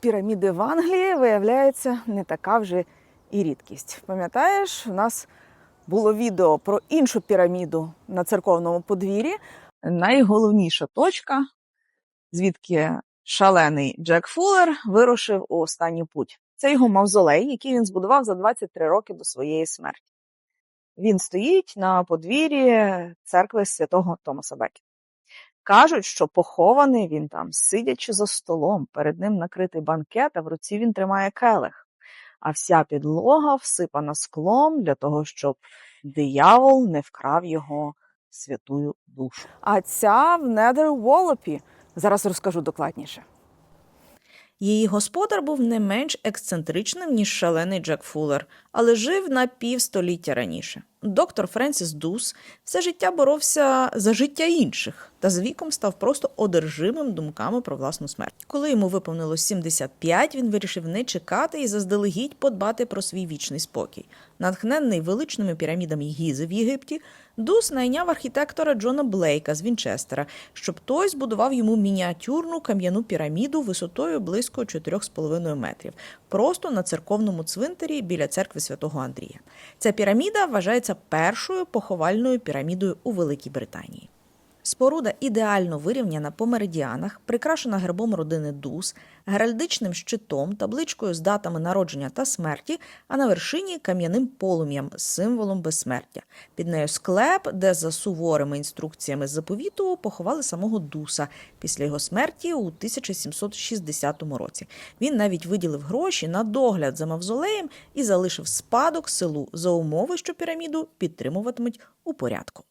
піраміди в Англії виявляється не така вже і рідкість. Пам'ятаєш, у нас було відео про іншу піраміду на церковному подвір'ї. Найголовніша точка, звідки шалений Джек Фуллер вирушив у останній путь. Це його мавзолей, який він збудував за 23 роки до своєї смерті. Він стоїть на подвір'ї церкви святого Томаса Бекі. Кажуть, що похований він там, сидячи за столом, перед ним накритий банкет, а в руці він тримає келих. А вся підлога всипана склом для того, щоб диявол не вкрав його святую душу. А ця в Недер Волопі. Зараз розкажу докладніше. Її господар був не менш ексцентричним, ніж шалений Джек Фуллер, але жив на півстоліття раніше. Доктор Френсіс Дус все життя боровся за життя інших та з віком став просто одержимим думками про власну смерть. Коли йому виповнилось 75, він вирішив не чекати і заздалегідь подбати про свій вічний спокій. Натхненний величними пірамідами Гізи в Єгипті, Дус найняв архітектора Джона Блейка з Вінчестера, щоб той збудував йому мініатюрну кам'яну піраміду висотою близько 4,5 метрів, просто на церковному цвинтарі біля церкви святого Андрія. Ця піраміда вважається першою поховальною пірамідою у Великій Британії. Споруда ідеально вирівняна по меридіанах, прикрашена гербом родини Дус, геральдичним щитом, табличкою з датами народження та смерті, а на вершині кам'яним полум'ям символом безсмертя. Під нею склеп, де за суворими інструкціями заповіту поховали самого Дуса після його смерті у 1760 році. Він навіть виділив гроші на догляд за мавзолеєм і залишив спадок селу за умови, що піраміду підтримуватимуть у порядку.